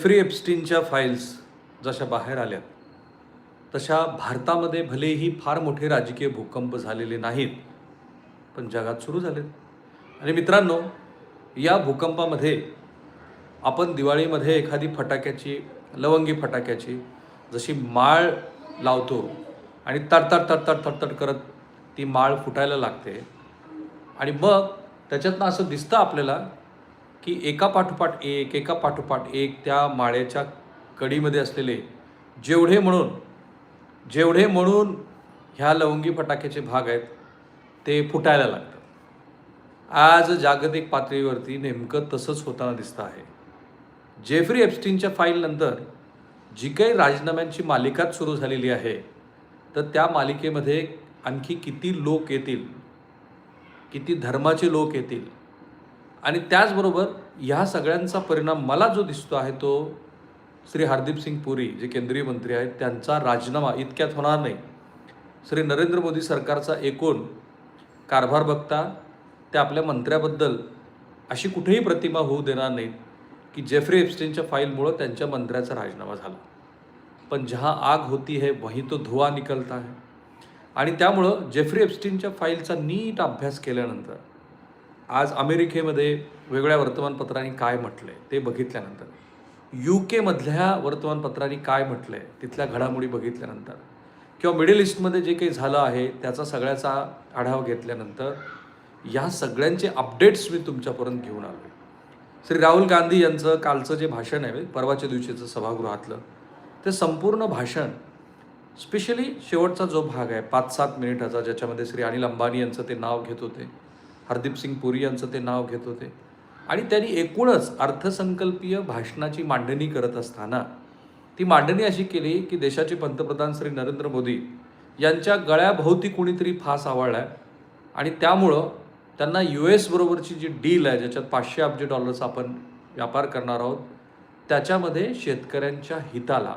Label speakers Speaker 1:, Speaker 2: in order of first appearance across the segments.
Speaker 1: Free एप्स्टीनच्या files जशा बाहेर आल्या तशा भारतामध्ये भलेही फार मोठे राजकीय भूकंप झालेले नाहीत पण जगात सुरू झालेत. आणि मित्रांनो या भूकंपामध्ये आपण दिवाळीमध्ये एखादी फटाक्याची लवंगी फटाक्याची जशी माळ लावतो आणि तडतड तडतड तडतड करत ती माळ फुटायला लागते. आणि मग त्याच्यातनं असं दिसतं आपल्याला की एका पाठोपाठ एक एका पाठोपाठ एक त्या माळ्याच्या कडीमध्ये असलेले जेवढे म्हणून जेवढे म्हणून ह्या लवंगी फटाक्याचे भाग आहेत ते फुटायला लागतात. आज जागतिक पातळीवरती नेमकं तसंच होताना दिसतं आहे. जेफ्री एप्स्टीनच्या फाईलनंतर जी काही राजीनाम्यांची मालिकाच सुरू झालेली आहे तर त्या मालिकेमध्ये आणखी किती लोक येतील किती धर्माचे लोक येतील आणि त्याचबरोबर ह्या सगळ्यांचा परिणाम मला जो दिसतो आहे तो श्री हरदीप सिंग पुरी जे केंद्रीय मंत्री आहेत त्यांचा राजीनामा इतक्यात होणार नाही. श्री नरेंद्र मोदी सरकारचा एकूण कारभार बघता ते आपल्या मंत्र्याबद्दल अशी कुठेही प्रतिमा होऊ देणार नाहीत की जेफ्री एप्स्टेनच्या फाईलमुळं त्यांच्या मंत्र्याचा राजीनामा झाला. पण जहाँ आग होती है वही तो धुवा निकलता है. आणि त्यामुळं जेफ्री एप्स्टीनच्या फाईलचा नीट अभ्यास केल्यानंतर आज अमेरिकेमध्ये वेगळ्या वर्तमानपत्रांनी काय म्हटलं आहे ते बघितल्यानंतर. यू केमधल्या वर्तमानपत्रांनी काय म्हटलं आहे तिथल्या घडामोडी बघितल्यानंतर. किंवा मिडल ईस्टमध्ये जे काही झालं आहे त्याचा सगळ्याचा आढावा घेतल्यानंतर या सगळ्यांचे अपडेट्स मी तुमच्यापर्यंत घेऊन आलो श्री राहुल गांधी यांचं कालचं जे भाषण आहे परवाच्या दिवशीचं सभागृहातलं ते संपूर्ण भाषण स्पेशली शेवटचा जो भाग आहे पाच सात मिनिटाचा ज्याच्यामध्ये श्री अनिल अंबानी यांचं ते नाव घेत होते हरदीप सिंग पुरी यांचं ते नाव घेत होते. आणि त्यांनी एकूणच अर्थसंकल्पीय भाषणाची मांडणी करत असताना ती मांडणी अशी केली की देशाचे पंतप्रधान श्री नरेंद्र मोदी यांच्या गळ्याभोवती कुणीतरी फास आवळला आहे आणि त्यामुळं त्यांना यू एसबरोबरची जी डील आहे ज्याच्यात पाचशे अब्ज डॉलर्स आपण व्यापार करणार आहोत त्याच्यामध्ये शेतकऱ्यांच्या हिताला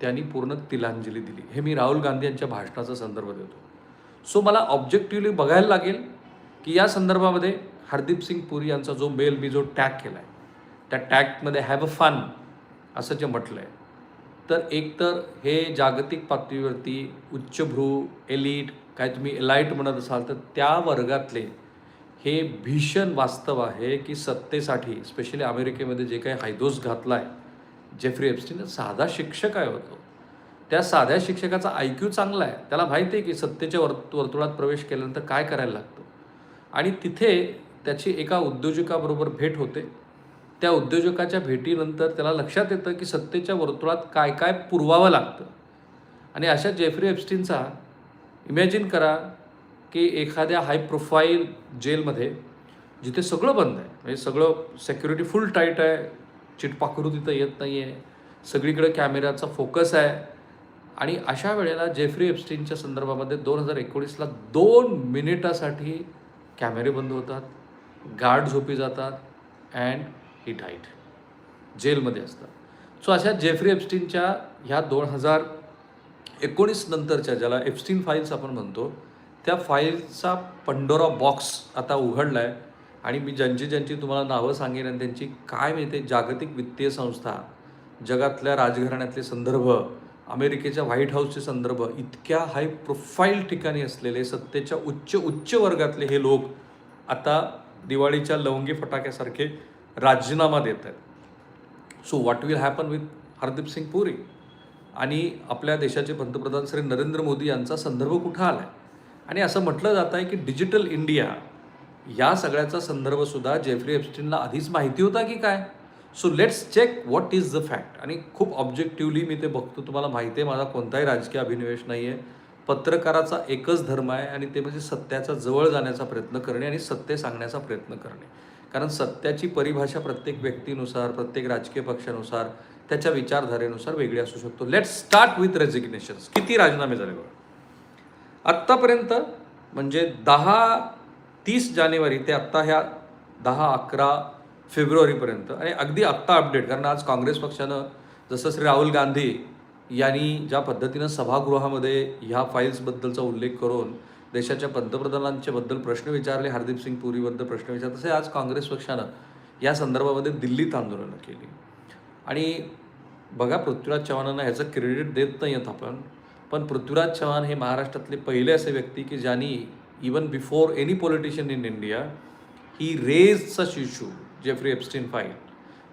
Speaker 1: त्यांनी पूर्ण तिलांजली दिली. हे मी राहुल गांधी यांच्या भाषणाचा संदर्भ देतो. सो मला ऑब्जेक्टिव्हली बघायला लागेल की या संदर्भामध्ये हरदीप सिंग पुरी यांचा जो मेल मी जो टॅग केला आहे त्या टॅगमध्ये हॅव अ फन असं जे म्हटलं आहे तर एकतर हे जागतिक पातळीवरती उच्चभ्रू एलिट काय तुम्ही एलाईट म्हणत असाल तर त्या वर्गातले हे भीषण वास्तव आहे की सत्तेसाठी स्पेशली अमेरिकेमध्ये जे काही हायदोस घातला आहे जेफ्री एप्स्टीन साधा शिक्षक आहे होतो त्या साध्या शिक्षकाचा आय क्यू चांगला आहे. त्याला माहिती आहे की सत्तेच्या वर्त वर्तुळात प्रवेश केल्यानंतर काय करायला लागतं? आणि तिथे त्याची एका उद्योजकाबरोबर भेट होते. त्या उद्योजकाच्या भेटीनंतर त्याला लक्षात येतं की सत्तेच्या वर्तुळात काय काय पुरवावं लागतं. आणि अशा जेफ्री एप्स्टीनचा इमॅजिन करा की एखाद्या हाय प्रोफाईल जेलमध्ये जिथे सगळं बंद आहे. म्हणजे सगळं सेक्युरिटी फुल टाईट आहे. चिटपाखरू तिथं येत नाही आहे सगळीकडे कॅमेऱ्याचा फोकस आहे. आणि अशा वेळेला जेफ्री एप्स्टीनच्या संदर्भामध्ये दोन हजार एकोणीसला दोन मिनिटासाठी कॅमेरे बंद होतात गार्ड झोपी जातात अँड ही डाईट जेलमध्ये असतात. सो अशा जेफ्री एप्स्टीनच्या ह्या दोन हजार एकोणीस नंतरच्या ज्याला एप्स्टीन फाईल्स आपण म्हणतो त्या फाईलचा पंडोरा बॉक्स आता उघडला आहे आणि मी ज्यांची ज्यांची तुम्हाला नावं सांगेन आणि त्यांची काय मिळते जागतिक वित्तीय संस्था जगातल्या राजघराण्यातले संदर्भ अमेरिकेच्या व्हाईट हाऊसचे संदर्भ इतक्या हाय प्रोफाईल ठिकाणी असलेले सत्तेच्या उच्च उच्च वर्गातले हे लोक आता दिवाळीच्या लवंगी फटाक्यासारखे राजीनामा देत आहेत so what will happen with Hardeep Singh Puri आणि आपल्या देशाचे पंतप्रधान श्री नरेंद्र मोदी यांचा संदर्भ कुठं आला आहे आणि असं म्हटलं जात आहे की डिजिटल इंडिया या सगळ्याचा संदर्भसुद्धा जेफ्री एप्स्टीनला आधीच माहिती होता की काय? So let's check what is the fact आणि खूप ऑब्जेक्टिव्हली मी ते बघतो तुम्हाला माहिती आहे माझा कोणताही राजकीय अभिनिवेश नाही आहे पत्रकाराचा एकच धर्म आहे आणि ते म्हणजे सत्याचा जवळ जाण्याचा प्रयत्न करणे आणि सत्य सांगण्याचा प्रयत्न करणे. कारण सत्याची परिभाषा प्रत्येक व्यक्तीनुसार प्रत्येक राजकीय पक्षानुसार त्याच्या विचारधारेनुसार वेगळी असू शकतो. लेट्स स्टार्ट विथ रेजिग्नेशन्स किती राजीनामे झाले बघा आत्तापर्यंत म्हणजे दहा तीस जानेवारी ते आत्ता ह्या दहा अकरा फेब्रुवारीपर्यंत. आणि अगदी आत्ता अपडेट कारण आज काँग्रेस पक्षानं जसं श्री राहुल गांधी यांनी ज्या पद्धतीनं सभागृहामध्ये ह्या फाईल्सबद्दलचा उल्लेख करून देशाच्या पंतप्रधानांच्याबद्दल प्रश्न विचारले हरदीप सिंग पुरीबद्दल प्रश्न विचारले तसे आज काँग्रेस पक्षानं या संदर्भामध्ये दिल्लीत आंदोलनं केली. आणि बघा पृथ्वीराज चव्हाणांना ह्याचं क्रेडिट देत नाही आहेत आपण पण पृथ्वीराज चव्हाण हे महाराष्ट्रातले पहिले असे व्यक्ती की ज्यांनी even before any politician in India he raise such issue Jeffrey Epstein file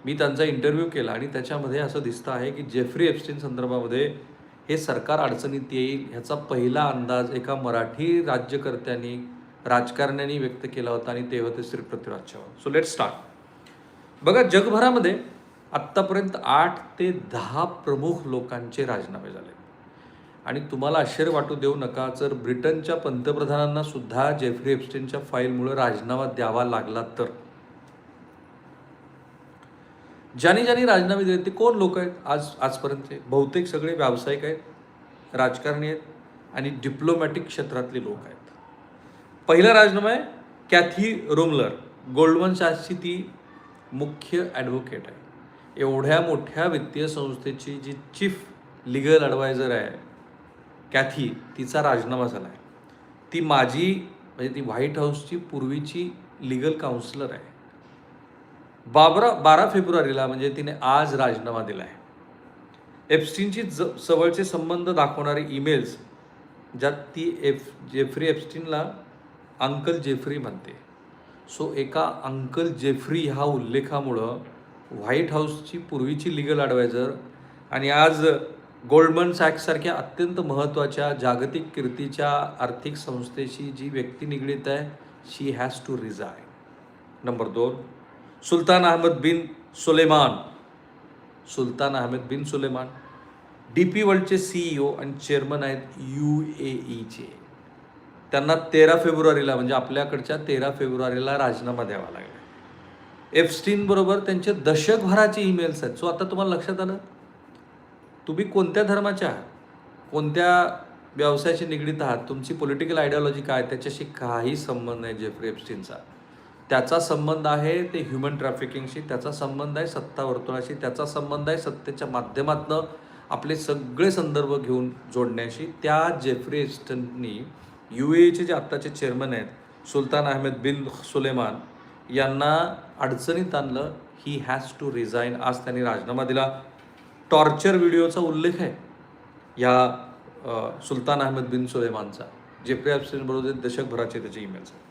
Speaker 1: मी त्यांचा इंटरव्ह्यू केला आणि त्याच्यामध्ये असं दिसतं आहे की जेफ्री एप्स्टीन संदर्भामध्ये हे सरकार अडचणीत येईल ह्याचा पहिला अंदाज एका मराठी राज्यकर्त्यांनी राजकारण्यांनी व्यक्त केला होता आणि ते होते Shri Prithviraj Chavan. So let start बघा जगभरामध्ये आत्तापर्यंत आठ ते दहा प्रमुख लोकांचे राजीनामे झाले. आणि तुम्हाला आश्चर्य वाटू देऊ नका जर ब्रिटनच्या पंतप्रधानांना सुद्धा जेफ्री एप्स्टीनच्या फाईलमुळे राजीनामा द्यावा लागला तर. ज्यांनी ज्यांनी राजीनामे दिले ते कोण लोक आहेत? आज आजपर्यंतचे बहुतेक सगळे व्यावसायिक आहेत राजकारणी आहेत आणि डिप्लोमॅटिक क्षेत्रातले लोक आहेत. पहिला राजीनामा आहे कॅथी रोमलर. गोल्डमन सॅचची ती मुख्य ॲडव्होकेट आहे. एवढ्या मोठ्या वित्तीय संस्थेची जी चीफ लिगल ॲडवायझर आहे कॅथी तिचा राजीनामा झाला आहे ती माझी म्हणजे ती व्हाईट हाऊसची पूर्वीची लिगल काउन्सिलर आहे. बाबरा बारा फेब्रुवारीला म्हणजे तिने आज राजीनामा दिला आहे एप्स्टीनची ज जवळचे संबंध दाखवणारे ईमेल्स ज्यात ती एफ जेफ्री एप्स्टीनला अंकल जेफ्री म्हणते. सो एका अंकल जेफ्री ह्या उल्लेखामुळं व्हाईट हाऊसची पूर्वीची लिगल ॲडवायझर आणि आज गोल्डमन सॅक्ससारख्या अत्यंत महत्त्वाच्या जागतिक कीर्तीच्या आर्थिक संस्थेशी जी व्यक्ती निगडीत आहे she has to resign number दोन Sultan Ahmed bin Sulayem. Sultan Ahmed bin Sulayem. D P वर्ल्डचे CEO आणि चेअरमन आहेत यू ए ईचे त्यांना तेरा फेब्रुवारीला म्हणजे आपल्याकडच्या तेरा फेब्रुवारीला राजीनामा द्यावा लागला. एफस्टीन बरोबर त्यांचे दशकभराचे ईमेल्स आहेत. सो आता तुम्हाला लक्षात आलं? तुम्ही कोणत्या धर्माच्या आहात? कोणत्या व्यवसायाशी निगडीत आहात? तुमची पॉलिटिकल आयडिओलॉजी काय? त्याच्याशी काही संबंध नाही जेफ्री एफस्टीनचा त्याचा संबंध आहे ते ह्युमन ट्रॅफिकिंगशी त्याचा संबंध आहे सत्ता वर्तुळाशी त्याचा संबंध आहे सत्तेच्या माध्यमातनं आपले सगळे संदर्भ घेऊन जोडण्याशी. त्या जेफ्री एस्टननी यू एचे जे आत्ताचे चेअरमन आहेत सुलतान अहमेद बिन सुलेमान यांना अडचणीत आणलं ही हॅज टू रिझाईन आज त्यांनी राजीनामा दिला. टॉर्चर व्हिडिओचा उल्लेख आहे या सुलतान अहमद बिन सुलेमानचा. जेफ्री ॲप्स्टीन बरोबर दशकभराचे त्याचे ईमेल्स आहेत.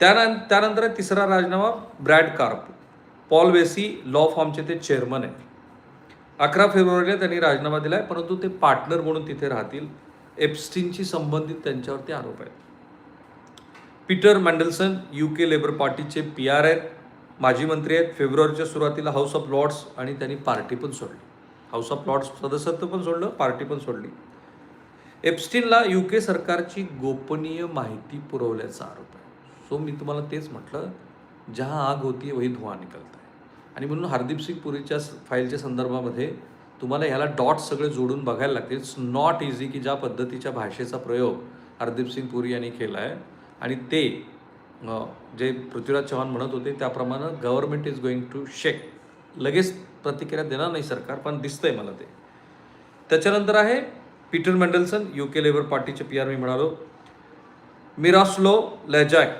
Speaker 1: त्यानं त्यानंतर तिसरा राजीनामा Brad Karp. Paul Weiss law फॉर्मचे ते चेअरमन आहेत. अकरा फेब्रुवारीला त्यांनी राजीनामा दिला आहे परंतु ते पार्टनर म्हणून तिथे राहतील. एप्स्टीनशी संबंधित त्यांच्यावरती आरोप आहेत. Peter Mandelson U K Labour पार्टीचे पी आर आहेत. माजी मंत्री आहेत. फेब्रुवारीच्या सुरुवातीला हाऊस ऑफ लॉर्ड्स आणि त्यांनी पार्टी पण सोडली. हाऊस ऑफ लॉर्ड्स सदस्यत्व पण सोडलं पार्टी पण सोडली. एप्स्टीनला यू के सरकारची गोपनीय माहिती पुरवल्याचा आरोप आहे. सो मी तुम्हाला तेच म्हटलं जहा आग होती वही धुवा निकलता आहे आणि म्हणून हरदीप सिंग पुरीच्या फाईलच्या संदर्भामध्ये तुम्हाला ह्याला डॉट सगळे जोडून बघायला लागतील. इट्स नॉट इझी की ज्या पद्धतीच्या भाषेचा प्रयोग हरदीप सिंग पुरी यांनी केला आहे. आणि ते जे पृथ्वीराज चव्हाण म्हणत होते त्याप्रमाणे government is going to shake लगेच प्रतिक्रिया देणार नाही सरकार पण दिसतंय मला ते. त्याच्यानंतर आहे Peter Mandelson U K Labour पार्टीचे पी आर मी म्हणालो. मिरास्लो लेजॅक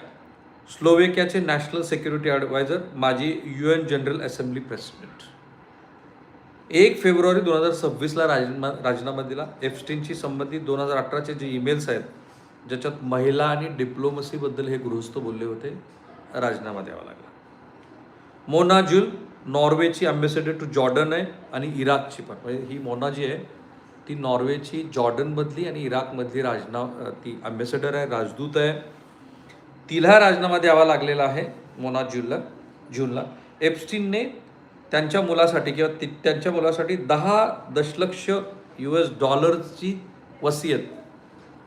Speaker 1: स्लोवेकियाचे नॅशनल सिक्युरिटी ॲडवायझर माजी U N general assembly president. एक फेब्रुवारी दोन हजार सव्वीसला राजीनामा राजीनामा दिला. एफस्टीनशी संबंधित दोन हजार अठराचे जे ईमेल्स आहेत ज्याच्यात महिला आणि डिप्लोमसीबद्दल हे गृहस्थ बोलले होते राजीनामा द्यावा लागला. मोना जुल नॉर्वेची अम्बेसेडर टू जॉर्डन आहे आणि इराकची पण. म्हणजे ही मोना जी आहे ती नॉर्वेची जॉर्डनमधली आणि इराकमधली राजना ती अम्बेसेडर आहे राजदूत आहे. तिला राजीनामा द्यावा लागलेला आहे मोना जूनला जूनला एप्स्टीनने त्यांच्या मुलासाठी किंवा ति त्यांच्या मुलासाठी दहा दशलक्ष यू एस डॉलर्सची वसियत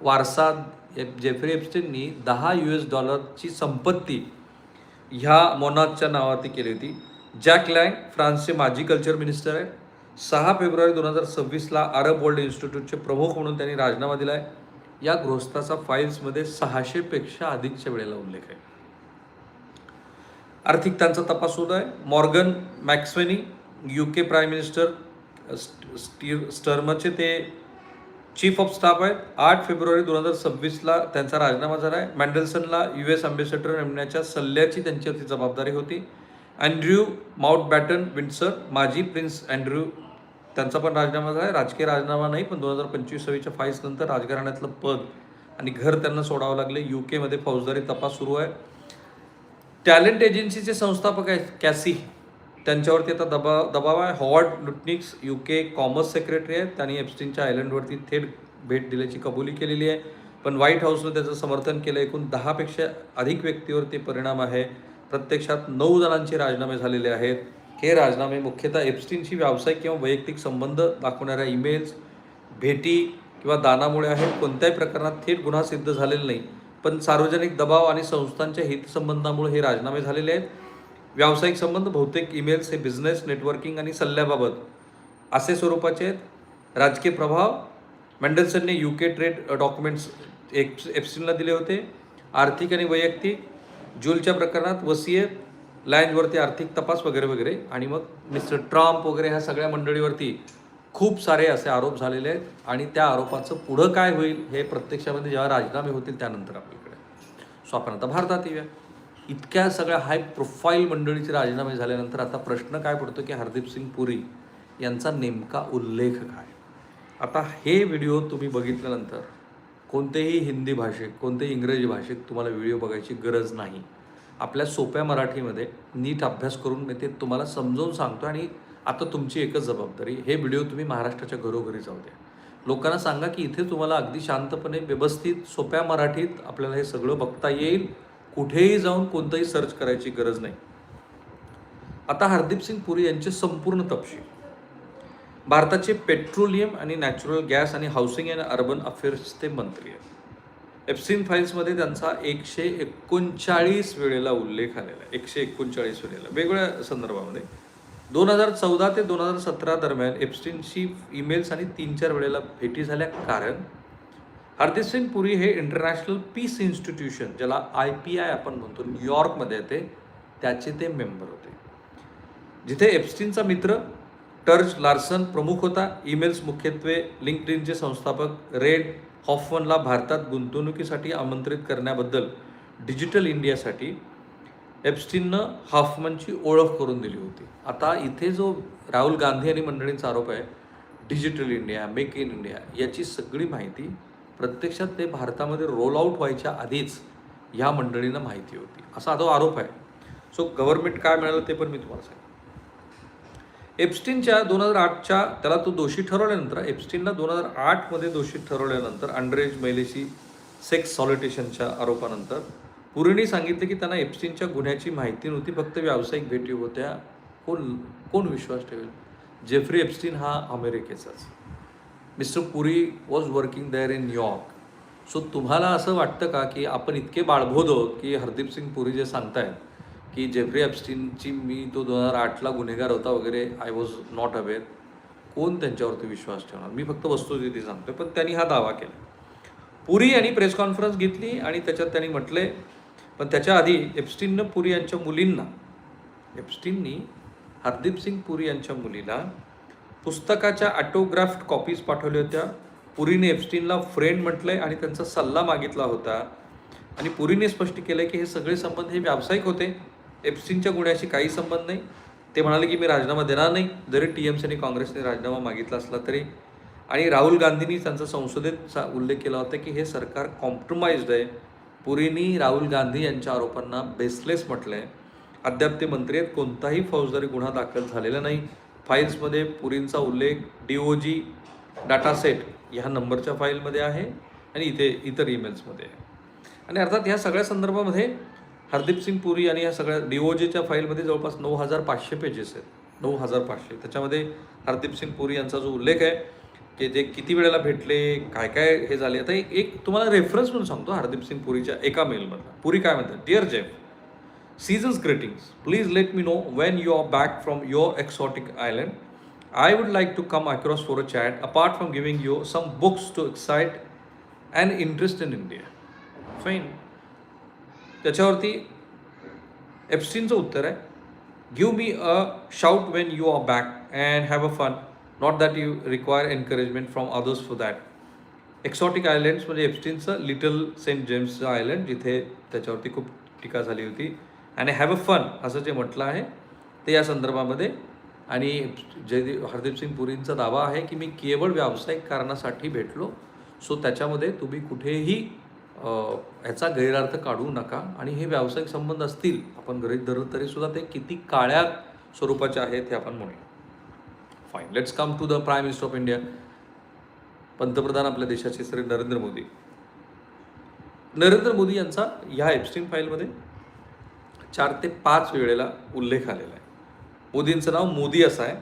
Speaker 1: वारसा एफ- जेफ्री एप्स्टीननी दहा यू एस डॉलरची संपत्ती ह्या मोनाजच्या नावावरती केली होती. जॅक लँग फ्रान्सचे माजी कल्चर मिनिस्टर आहे. सहा फेब्रुवारी दोन हजार सव्वीसला अरब वर्ल्ड इन्स्टिट्यूटचे प्रमुख म्हणून त्यांनी राजीनामा दिला आहे या गृहस्थाचा फाईल्समध्ये सहाशेपेक्षा अधिकच्या वेळेला उल्लेख आहे. आर्थिक त्यांचा तपास होत आहे. Morgan McSweeney U K prime minister stir स्टर्मचे ते चीफ ऑफ स्टाफ आहेत. आठ फेब्रुवारी दोन हजार सव्वीसला त्यांचा राजीनामा झाला आहे मँडलसनला यू एस अँबेसेडर नेमण्याच्या सल्ल्याची त्यांची जबाबदारी होती. अँड्र्यू माउंट बॅटन विंडसर माजी प्रिन्स अँड्र्यू त्यांचा पण राजीनामा झाला आहे. राजकीय राजीनामा नाही पण दोन हजार पंचवीस सव्वीसच्या फाईल्स नंतर राजघराण्यातलं पद आणि घर त्यांना सोडावं लागले. यू केमध्ये फौजदारी तपास सुरू आहे. टॅलेंट एजन्सीचे संस्थापक आहेत कॅसी. त्यांच्यावरती आता दबाव दबाव आहे. Howard Lutnick's U K commerce secretary आहेत. त्यांनी एप्स्टिनच्या आयलंडवरती थेट भेट दिल्याची कबुली केलेली आहे. पण व्हाईट हाऊसनं त्याचं समर्थन केलं. एकूण दहापेक्षा अधिक व्यक्तीवरती परिणाम आहे. प्रत्यक्षात नऊ जणांचे राजीनामे झालेले आहेत. हे राजीनामे मुख्यतः एप्स्टीनशी व्यावसायिक किंवा वैयक्तिक संबंध दाखवणाऱ्या ईमेल्स भेटी किंवा दानामुळे आहेत कोणत्याही प्रकरणात थेट गुन्हा सिद्ध झालेला नाही. पण सार्वजनिक दबाव आणि संस्थांच्या हितसंबंधामुळे हे राजीनामे झालेले आहेत. व्यावसायिक संबंध बहुतेक ईमेल्स हे बिझनेस नेटवर्किंग आणि सल्ल्याबाबत असे स्वरूपाचे आहेत. राजकीय प्रभाव मेंडल्सनने यू के ट्रेड डॉक्युमेंट्स एप्स एप्सिनला दिले होते. आर्थिक आणि वैयक्तिक जूलच्या प्रकरणात वसीयत लायन्सवरती आर्थिक तपास वगैरे वगैरे आणि मग मिस्टर ट्रम्प वगैरे ह्या सगळ्या मंडळीवरती खूप सारे असे आरोप झालेले आहेत आणि त्या आरोपाचं पुढं काय होईल हे प्रत्यक्षामध्ये जेव्हा राजीनामे होतील त्यानंतर आपल्याकडे. सो आपण आता भारतात येऊया. इतक्या सगळ्या हाय प्रोफाईल मंडळीचे राजीनामे झाल्यानंतर आता प्रश्न काय पडतो की हरदीप सिंग पुरी यांचा नेमका उल्लेख काय? आता हे व्हिडिओ तुम्ही बघितल्यानंतर कोणतेही हिंदी भाषेत कोणतेही इंग्रजी भाषेत तुम्हाला व्हिडिओ बघायची गरज नाही. आपल्या सोप्या मराठीमध्ये नीट अभ्यास करून मी ते तुम्हाला समजावून सांगतो आणि आता तुमची एकच जबाबदारी हे व्हिडिओ तुम्ही महाराष्ट्राच्या घरोघरी जाऊ द्या. लोकांना सांगा की इथे तुम्हाला अगदी शांतपणे व्यवस्थित सोप्या मराठीत आपल्याला हे सगळं बघता येईल. कुठेही जाऊन कोणतंही सर्च करायची गरज नाही. आता हरदीप सिंग पुरी यांचे संपूर्ण तपशील. भारताचे पेट्रोलियम आणि नॅचरल गॅस आणि हाऊसिंग अँड अर्बन अफेअर्सचे मंत्री आहेत. एप्सिन फाईल्समध्ये त्यांचा एकशे एकोणचाळीस वेळेला उल्लेख आलेला आहे. एकशे एकोणचाळीस वेळेला. वेगवेगळ्या संदर्भामध्ये. दोन हजार चौदा ते दोन हजार सतरा दरम्यान एप्स्टिनशी ईमेल्स आणि तीन चार वेळेला भेटी झाल्या. कारण हरदीप सिंग पुरी हे इंटरनॅशनल पीस इन्स्टिट्यूशन ज्याला आय पी आय आपण म्हणतो न्यूयॉर्कमध्ये येते. त्याचे ते मेंबर होते. जिथे एप्स्टिनचा मित्र टर्च लार्सन प्रमुख होता. ईमेल्स मुख्यत्वे लिंक्डइनचे संस्थापक रेड हॉफमनला भारतात गुंतवणुकीसाठी आमंत्रित करण्याबद्दल डिजिटल इंडियासाठी एप्स्टीननं हाफमनची ओळख करून दिली होती. आता इथे जो राहुल गांधी आणि मंडळींचा आरोप आहे digital India make in India याची सगळी माहिती प्रत्यक्षात ते भारतामध्ये रोल आऊट व्हायच्या आधीच ह्या मंडळींना माहिती होती. असा तो आरोप आहे. सो गव्हर्नमेंट काय मिळालं ते पण मी तुम्हाला सांगेन एप्स्टीनच्या दोन हजार आठच्या त्याला तो दोषी ठरवल्यानंतर एप्स्टीनला दोन हजार आठमध्ये दोषी ठरवल्यानंतर अंडरेज महिलेशी सेक्स सॉलिटेशनच्या आरोपानंतर पुरीने सांगितले की त्यांना एप्स्टीनच्या गुन्ह्याची माहिती नव्हती फक्त व्यावसायिक भेटी होत्या. कोण कोण विश्वास ठेवेल? जेफ्री एप्स्टीन हा अमेरिकेचाच mister Puri was working there in New York so तुम्हाला असं वाटतं का की आपण इतके बाळभोद आहोत की हरदीप सिंग पुरी जे सांगतायत की जेफ्री एप्स्टिनची मी तो दोन हजार आठला गुन्हेगार होता वगैरे आय वॉज नॉट अवेअर कोण त्यांच्यावरती विश्वास ठेवणार? मी फक्त वस्तुस्थिती सांगतोय पण त्यांनी हा दावा केला. पुरी यांनी प्रेस कॉन्फरन्स घेतली आणि त्याच्यात त्यांनी म्हटले पण त्याच्या आधी एप्स्टिननं पुरी यांच्या मुलींना एप्स्टिननी हरदीप सिंग पुरी यांच्या मुलीला पुस्तकाच्या ऑटोग्राफ्ट कॉपीज पाठवल्या होत्या. पुरीने एप्स्टिनला फ्रेंड म्हटलं आहे आणि त्यांचा सल्ला मागितला होता. आणि पुरीने स्पष्ट केलंय की हे सगळे संबंध हे व्यावसायिक होते. एप्स्टिनच्या गुन्ह्याशी काही संबंध नाही. ते म्हणाले की मी राजीनामा देणार नाही. जरी टी एम सी आणि काँग्रेसने राजीनामा मागितला असला तरी. आणि राहुल गांधींनी त्यांचा संसदेत सा- उल्लेख केला होता की हे सरकार कॉम्प्रोमाइज्ड आहे. पुरीनी राहुल गांधी यांच्या आरोपांना बेसलेस म्हटलं आहे अद्याप ते मंत्री आहेत. कोणताही फौजदारी गुन्हा दाखल झालेला नाही. फाईल्समध्ये पुरींचा उल्लेख D O G data set ह्या नंबरच्या फाईलमध्ये आहे आणि इथे इतर ईमेल्समध्ये आहे. आणि अर्थात ह्या सगळ्या संदर्भामध्ये हरदीप सिंग पुरी आणि या सगळ्या डी ओ डीओजीच्या फाईलमध्ये जवळपास नऊ हजार पाचशे पेजेस आहेत. नऊ हजार पाचशे. त्याच्यामध्ये हरदीप सिंग पुरी यांचा जो उल्लेख आहे की जे किती वेळेला भेटले काय काय हे झाले. आता एक तुम्हाला रेफरन्स म्हणून सांगतो हरदीप सिंग पुरीच्या एका मेलमधला पुरी काय म्हणतात? Dear Jeff season's greetings please let me know when you are back from your exotic island I would like to come across for a chat apart from giving you some books to excite and interest in India fine त्याच्यावरती एप्स्टीनचं उत्तर आहे. Give me a shout when you are back and have a fun not that you require encouragement from others for that exotic islands म्हणजे एप्स्टीनचं little Saint जेम्सचं island जिथे त्याच्यावरती खूप टीका झाली होती. आणि हॅव अ फन असं जे म्हटलं आहे ते या संदर्भामध्ये. आणि जयदीप हरदीपसिंग पुरींचा दावा आहे की मी केवळ व्यावसायिक कारणासाठी भेटलो. सो त्याच्यामध्ये तुम्ही कुठेही ह्याचा गैरार्थ काढू नका आणि हे व्यावसायिक संबंध असतील आपण गृहीत धरलं तरी सुद्धा ते किती काळ्या स्वरूपाचे आहेत हे आपण म्हणूया. Fine let's come to the prime minister of India पंतप्रधान आपल्या देशाचे श्री नरेंद्र मोदी. नरेंद्र मोदी यांचा ह्या एप्स्टीन फाईलमध्ये चार ते पाच वेळेला उल्लेख आलेला आहे. मोदींचं नाव मोदी असं आहे.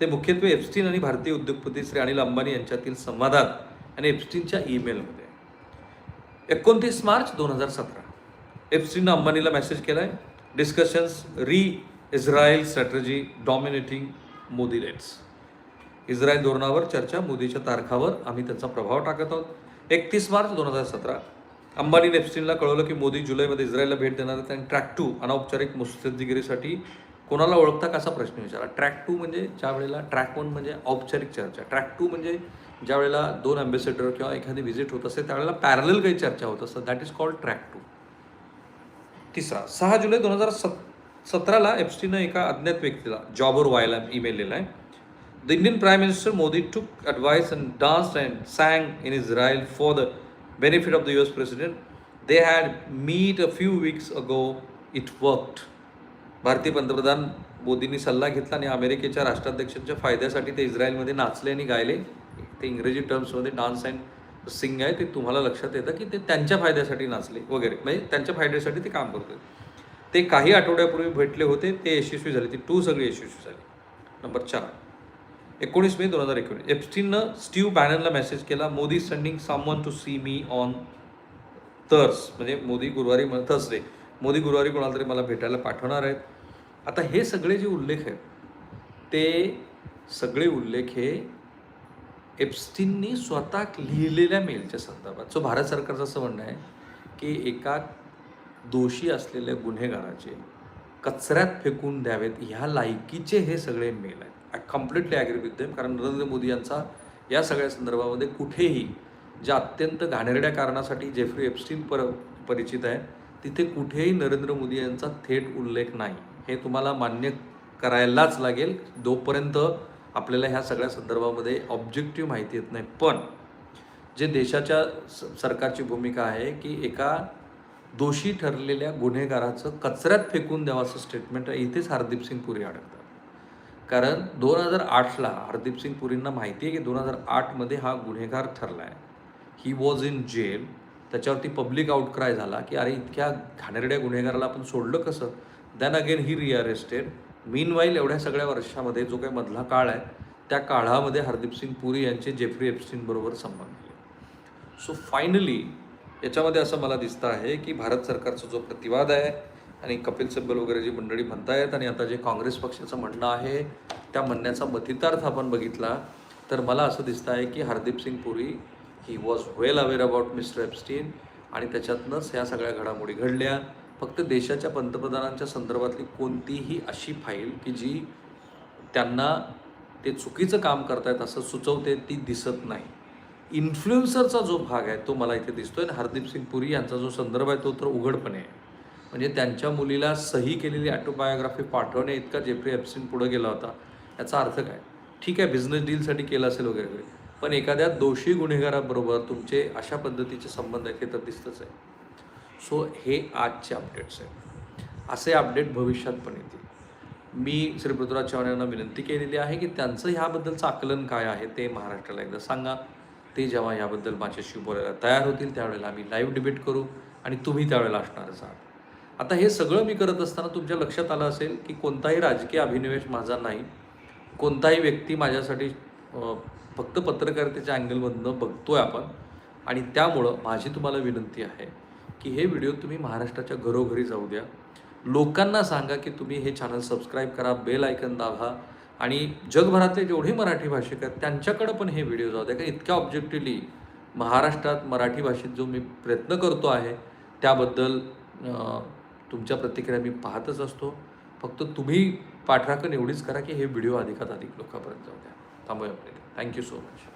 Speaker 1: ते मुख्यत्वे एप्स्टीन आणि भारतीय उद्योगपती श्री अनिल अंबानी यांच्यातील संवादात आणि एप्स्टीनच्या ईमेलमध्ये एकोणतीस मार्च दोन हजार सतरा. एप्स्टीननं अंबानीला मेसेज केला आहे discussions re Israel strategy dominating Modi let's Israel धोरणावर चर्चा मोदीच्या तारखावर आम्ही त्याचा प्रभाव टाकत आहोत. एकतीस मार्च दोन हजार सतरा. अंबानी नेप्स्टीनला कळवलं की मोदी जुलैमध्ये इस्रायलला भेट देणार आहेत आणि ट्रॅक टू अनौपचारिक मुत्सद्दीगिरीसाठी कोणाला ओळखता कसा प्रश्न विचारा? ट्रॅक टू म्हणजे ज्या वेळेला ट्रॅक वन म्हणजे औपचारिक चर्चा. ट्रॅक टू म्हणजे ज्या वेळेला दोन अँबेसेडर किंवा एखादी व्हिजिट होत असते त्यावेळेला पॅरल काही चर्चा होत असतं. That is called track two तिसरा सहा जुलै दोन हजार सत सतराला एप्स्टीनं एका अज्ञात व्यक्तीला जॉबवर व्हायला ईमेल लिहिला आहे. The Indian prime minister Modi took advice and dance and sang in Israel for the benefit of the U S president they had meet a few weeks ago it worked भारतीय पंतप्रधान मोदींनी सल्ला घेतला आणि अमेरिकेच्या राष्ट्राध्यक्षांच्या फायद्यासाठी ते इस्रायलमध्ये नाचले आणि गायले. ते इंग्रजी टर्म्समध्ये डान्स अँड सिंग आहे ते तुम्हाला लक्षात येतं की ते त्यांच्या फायद्यासाठी नाचले वगैरे. म्हणजे त्यांच्या फायद्यासाठी ते काम करते ते काही आठवड्यापूर्वी भेटले होते ते यशस्वी झाले. ती टू सगळी यशस्वी झाली. नंबर चार. एकोणीस मे दोन हजार एकोणीस. एप्स्टीननं स्टीव्ह बॅननला मेसेज केला Modi sending someone to see me on Thurs म्हणजे मोदी गुरुवारी थर्सडे मोदी गुरुवारी कोणाला तरी मला भेटायला पाठवणार आहेत. आता हे सगळे जे उल्लेख आहेत ते सगळे उल्लेख हे एप्स्टीननी स्वतः लिहिलेल्या मेलच्या संदर्भात. सो भारत सरकारचं असं म्हणणं आहे की एका दोषी असलेल्या गुन्हेगाराचे कचऱ्यात फेकून द्यावेत ह्या लायकीचे हे सगळे मेल आहेत. I completely agree with them कारण नरेंद्र मोदी यांचा या सगळ्या संदर्भामध्ये कुठेही ज्या अत्यंत घाणेरड्या कारणासाठी जेफ्री एप्स्टीन पर परिचित आहे तिथे कुठेही नरेंद्र मोदी यांचा थेट उल्लेख नाही. हे तुम्हाला मान्य करायलाच लागेल. जोपर्यंत आपल्याला ह्या सगळ्या संदर्भामध्ये ऑब्जेक्टिव्ह माहिती येत नाही. पण जे देशाच्या स सरकारची भूमिका आहे की एका दोषी ठरलेल्या गुन्हेगाराचं कचऱ्यात फेकून द्यावाचं स्टेटमेंट इथेच हरदीप सिंग पुरी अडकतात. कारण दोन हजार आठला हरदीप सिंग पुरींना माहिती आहे की दोन हजार आठमध्ये हा गुन्हेगार ठरला आहे ही वॉज इन जेल त्याच्यावरती पब्लिक आउटक्राय झाला की अरे इतक्या घाणेरड्या गुन्हेगाराला आपण सोडलं कसं? Then again he rearrested meanwhile एवढ्या सगळ्या वर्षामध्ये जो काही मधला काळ आहे त्या काळामध्ये हरदीप सिंग पुरी यांचे जेफ्री एप्स्टीनबरोबर संबंध आहे. सो फायनली याच्यामध्ये असं मला दिसतं आहे की भारत सरकारचा जो प्रतिवाद आहे आणि कपिल सिब्बल वगैरे जी मंडळी म्हणतायत आणि आता जे काँग्रेस पक्षाचं म्हणणं आहे त्या म्हणण्याचा मथितार्थ आपण बघितला तर मला असं दिसतं आहे की Hardeep Singh Puri he was well aware about mister Epstein आणि त्याच्यातनंच ह्या सगळ्या घडामोडी घडल्या. फक्त देशाच्या पंतप्रधानांच्या संदर्भातली कोणतीही अशी फाईल की जी त्यांना ते चुकीचं काम करतायत असं सुचवते ती दिसत नाही. इन्फ्लुएन्सरचा जो भाग आहे तो मला इथे दिसतोय आणि हरदीप सिंग पुरी यांचा जो संदर्भ आहे तो तर उघडपणे आहे. म्हणजे त्यांच्या मुलीला सही केलेली ॲटोबायोग्राफी पाठवणे इतका जेफ्री एप्सिन पुढे गेला होता याचा अर्थ काय? ठीक आहे बिझनेस डीलसाठी केलं असेल वगैरे वगैरे पण एखाद्या दोषी गुन्हेगाराबरोबर तुमचे अशा पद्धतीचे संबंध आहेत हे तर दिसतंच आहे. सो हे आजचे अपडेट्स आहेत. असे अपडेट भविष्यात पण येतील. मी श्री पृथ्वीराज चव्हाण यांना विनंती केलेली आहे की त्यांचं ह्याबद्दलचं आकलन काय आहे ते महाराष्ट्राला एकदा सांगा. ते जेव्हा याबद्दल माझ्याशी बोलायला तयार होतील त्यावेळेला आम्ही लाईव्ह डिबेट करू आणि तुम्ही त्यावेळेला असणारच आहात. आता हे सगळं मी करत असताना तुमच्या लक्षात आलं असेल की कोणताही राजकीय अभिनिवेश माझा नाही. कोणताही व्यक्ती माझ्यासाठी फक्त पत्रकारितेच्या अँगलमधनं बघतोय आपण आणि त्यामुळं माझी तुम्हाला विनंती आहे. की हे व्हिडिओ तुम्ही महाराष्ट्राच्या घरोघरी जाऊ द्या. लोकांना सांगा की तुम्ही हे चॅनल सबस्क्राईब करा बेल आयकन दाबा आणि जगभरातले जेवढे मराठी भाषिक आहेत त्यांच्याकडं पण हे व्हिडिओ जाऊ द्या. का इतक्या ऑब्जेक्टिव्हली महाराष्ट्रात मराठी भाषेत जो मी प्रयत्न करतो आहे त्याबद्दल तुमच्या प्रतिक्रिया मी पाहतच असतो. फक्त तुम्ही पाठराखण एवढीच करा की हे व्हिडिओ अधिकात अधिक लोकांपर्यंत जाऊ द्या. थांबूया थँक्यू सो मच